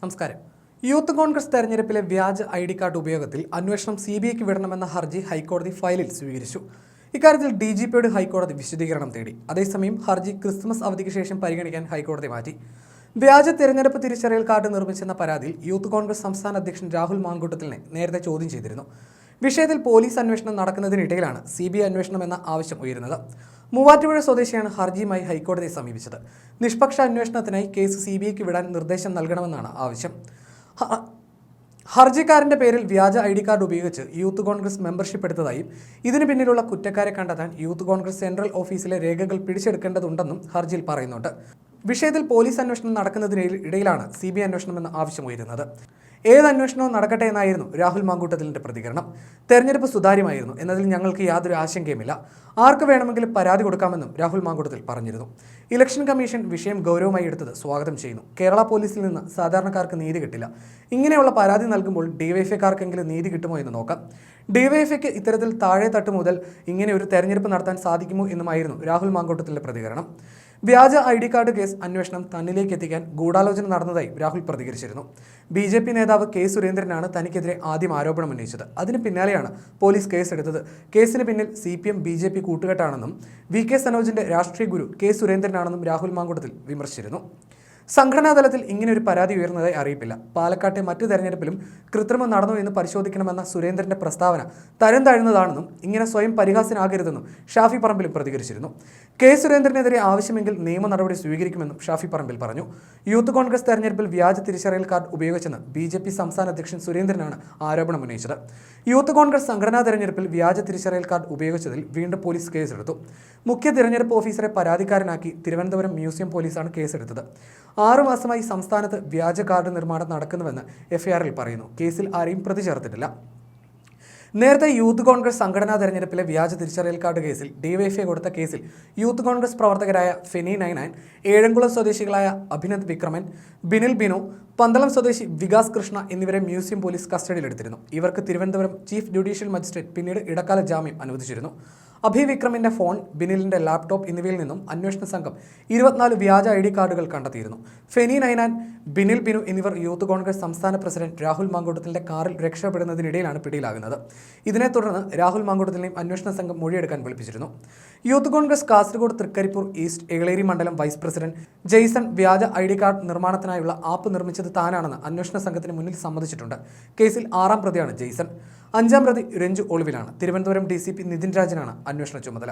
നമസ്കാരം. യൂത്ത് കോൺഗ്രസ് തെരഞ്ഞെടുപ്പിലെ വ്യാജ ഐ ഡി കാർഡ് ഉപയോഗത്തിൽ അന്വേഷണം സി ബി ഐക്ക് വിടണമെന്ന ഹർജി ഹൈക്കോടതി ഫയലിൽ സ്വീകരിച്ചു. ഇക്കാര്യത്തിൽ ഡി ജി പിയോട് ഹൈക്കോടതി വിശദീകരണം തേടി. അതേസമയം ഹർജി ക്രിസ്മസ് അവധിക്ക് ശേഷം പരിഗണിക്കാൻ ഹൈക്കോടതി മാറ്റി. വ്യാജ തെരഞ്ഞെടുപ്പ് തിരിച്ചറിയൽ കാർഡ് നിർമ്മിച്ചെന്ന പരാതിയിൽ യൂത്ത് കോൺഗ്രസ് സംസ്ഥാന അധ്യക്ഷൻ രാഹുൽ മാങ്കൂട്ടത്തിനെ നേരത്തെ ചോദ്യം ചെയ്തിരുന്നു. വിഷയത്തിൽ പോലീസ് അന്വേഷണം നടക്കുന്നതിനിടയിലാണ് സി ബി ഐ അന്വേഷണം എന്ന ആവശ്യം ഉയരുന്നത്. മൂവാറ്റുപുഴ സ്വദേശിയാണ് ഹർജിയുമായി ഹൈക്കോടതിയെ സമീപിച്ചത്. നിഷ്പക്ഷ അന്വേഷണത്തിനായി കേസ് സി ബി ഐക്ക് വിടാൻ നിർദ്ദേശം നൽകണമെന്നാണ് ആവശ്യം. ഹർജിക്കാരന്റെ പേരിൽ വ്യാജ ഐ ഡി കാർഡ് ഉപയോഗിച്ച് യൂത്ത് കോൺഗ്രസ് മെമ്പർഷിപ്പ് എടുത്തതായും ഇതിന് പിന്നിലുള്ള കുറ്റക്കാരെ കണ്ടെത്താൻ യൂത്ത് കോൺഗ്രസ് സെൻട്രൽ ഓഫീസിലെ രേഖകൾ പിടിച്ചെടുക്കേണ്ടതുണ്ടെന്നും ഹർജിയിൽ പറയുന്നുണ്ട്. വിഷയത്തിൽ പോലീസ് അന്വേഷണം നടക്കുന്നതിനിടയിലാണ് സി ബി ഐ അന്വേഷണമെന്ന ആവശ്യമുയരുന്നത് ഏത് അന്വേഷണവും നടക്കട്ടെ എന്നായിരുന്നു രാഹുൽ മാങ്കൂട്ടത്തിലിന്റെ പ്രതികരണം. തെരഞ്ഞെടുപ്പ് സുതാര്യമായിരുന്നു എന്നതിൽ ഞങ്ങൾക്ക് യാതൊരു ആശങ്കയുമില്ല. ആർക്ക് വേണമെങ്കിലും പരാതി കൊടുക്കാമെന്നും രാഹുൽ മാങ്കൂട്ടത്തിൽ പറഞ്ഞിരുന്നു. ഇലക്ഷൻ കമ്മീഷൻ വിഷയം ഗൗരവമായി എടുത്തത് സ്വാഗതം ചെയ്യുന്നു. കേരള പോലീസിൽ നിന്ന് സാധാരണക്കാർക്ക് നീതി കിട്ടില്ല. ഇങ്ങനെയുള്ള പരാതി നൽകുമ്പോൾ ഡിവൈഎഫ്ഐക്കാർക്കെങ്കിലും നീതി കിട്ടുമോ എന്ന് നോക്കാം. ഡിവൈഎഫ്ഐക്ക് ഇത്തരത്തിൽ താഴെ തട്ട് മുതൽ ഇങ്ങനെ ഒരു തെരഞ്ഞെടുപ്പ് നടത്താൻ സാധിക്കുമോ എന്നുമായിരുന്നു രാഹുൽ മാങ്കൂട്ടത്തിലെ പ്രതികരണം. വ്യാജ ഐ ഡി കാർഡ് കേസ് അന്വേഷണം തന്നിലേക്ക് എത്തിക്കാൻ ഗൂഢാലോചന നടന്നതായി രാഹുൽ പ്രതികരിച്ചിരുന്നു. ബി ജെ പി നേതാവ് കെ സുരേന്ദ്രനാണ് തനിക്കെതിരെ ആദ്യം ആരോപണം ഉന്നയിച്ചത്. അതിന് പിന്നാലെയാണ് പോലീസ് കേസെടുത്തത്. കേസിന് പിന്നിൽ C P M B J P കൂട്ടുകെട്ടാണെന്നും V K സനോജിന്റെ രാഷ്ട്രീയ ഗുരു കെ സുരേന്ദ്രനാണെന്നും രാഹുൽ മാങ്കുടത്തിൽ വിമർശിച്ചിരുന്നു. സംഘടനാ തലത്തിൽ ഇങ്ങനെ ഒരു പരാതി ഉയർന്നതായി അറിയിപ്പില്ല. പാലക്കാട്ടെ മറ്റു തെരഞ്ഞെടുപ്പിലും കൃത്രിമം നടന്നു എന്ന് പരിശോധിക്കണമെന്ന സുരേന്ദ്രന്റെ പ്രസ്താവന തരം താഴ്ന്നതാണെന്നും ഇങ്ങനെ സ്വയം പരിഹാസനാകരുതെന്നും ഷാഫി പറമ്പിലും പ്രതികരിച്ചിരുന്നു. കെ സുരേന്ദ്രനെതിരെ ആവശ്യമെങ്കിൽ നിയമ നടപടി സ്വീകരിക്കുമെന്നും ഷാഫി പറമ്പിൽ പറഞ്ഞു. യൂത്ത് കോൺഗ്രസ് തെരഞ്ഞെടുപ്പിൽ വ്യാജ തിരിച്ചറിയൽ കാർഡ് ഉപയോഗിച്ചെന്ന് ബി ജെ പി സംസ്ഥാന അധ്യക്ഷൻ സുരേന്ദ്രനാണ് ആരോപണം ഉന്നയിച്ചത്. യൂത്ത് കോൺഗ്രസ് സംഘടനാ തെരഞ്ഞെടുപ്പിൽ വ്യാജ തിരിച്ചറിയൽ കാർഡ് ഉപയോഗിച്ചതിൽ വീണ്ടും പോലീസ് കേസെടുത്തു. മുഖ്യ തിരഞ്ഞെടുപ്പ് ഓഫീസറെ പരാതിക്കാരനാക്കി തിരുവനന്തപുരം മ്യൂസിയം പോലീസാണ് കേസെടുത്തത്. ആറു മാസമായി സംസ്ഥാനത്ത് വ്യാജ കാർഡ് നിർമ്മാണം നടക്കുന്നുവെന്ന് എഫ്ഐആറിൽ പറയുന്നു. കേസിൽ ആരെയും പ്രതി ചേർത്തിട്ടില്ല. നേരത്തെ യൂത്ത് കോൺഗ്രസ് സംഘടനാ തെരഞ്ഞെടുപ്പിലെ വ്യാജ തിരിച്ചറിയൽ കാർഡ് കേസിൽ ഡിവൈഎഫ്ഐ കൊടുത്ത കേസിൽ യൂത്ത് കോൺഗ്രസ് പ്രവർത്തകരായ ഫെനി നൈനാൻ ഏഴംകുളം സ്വദേശികളായ അഭിനന്ദ് വിക്രമൻ ബിനിൽ ബിനു പന്തളം സ്വദേശി വികാസ് കൃഷ്ണ എന്നിവരെ മ്യൂസിയം പോലീസ് കസ്റ്റഡിയിലെടുത്തിരുന്നു. ഇവർക്ക് തിരുവനന്തപുരം ചീഫ് ജുഡീഷ്യൽ മജിസ്ട്രേറ്റ് പിന്നീട് ഇടക്കാല ജാമ്യം അനുവദിച്ചിരുന്നു. അഭി വിക്രമിന്റെ ഫോൺ ബിനിലിന്റെ ലാപ്ടോപ്പ് എന്നിവയിൽ നിന്നും അന്വേഷണ സംഘം ഇരുപത്തിനാല് വ്യാജ ഐ ഡി കാർഡുകൾ കണ്ടെത്തിയിരുന്നു. ഫെനി നൈനാൻ ബിനിൽ ബിനു എന്നിവർ യൂത്ത് കോൺഗ്രസ് സംസ്ഥാന പ്രസിഡന്റ് രാഹുൽ മാങ്കൂട്ടത്തിന്റെ കാറിൽ രക്ഷപ്പെടുന്നതിനിടയിലാണ് പിടിയിലാകുന്നത്. ഇതിനെ തുടർന്ന് രാഹുൽ മാങ്കൂട്ടത്തിനെയും അന്വേഷണ സംഘം മൊഴിയെടുക്കാൻ വിളിപ്പിച്ചിരുന്നു. Youth Congress Kasaragod Trikaripur east Eleri മണ്ഡലം വൈസ് പ്രസിഡന്റ് ജെയ്സൺ വ്യാജ ഐ ഡി കാർഡ് നിർമ്മാണത്തിനായുള്ള ആപ്പ് നിർമ്മിച്ചത് താനാണെന്ന് അന്വേഷണ സംഘത്തിന് മുന്നിൽ സമ്മതിച്ചിട്ടുണ്ട്. കേസിൽ ആറാം പ്രതിയാണ് ജെയ്സൺ. അഞ്ചാം പ്രതി Ranju ഒളിവിലാണ്. Thiruvananthapuram D C P Nithin രാജനാണ് അന്വേഷണ ചുമതല.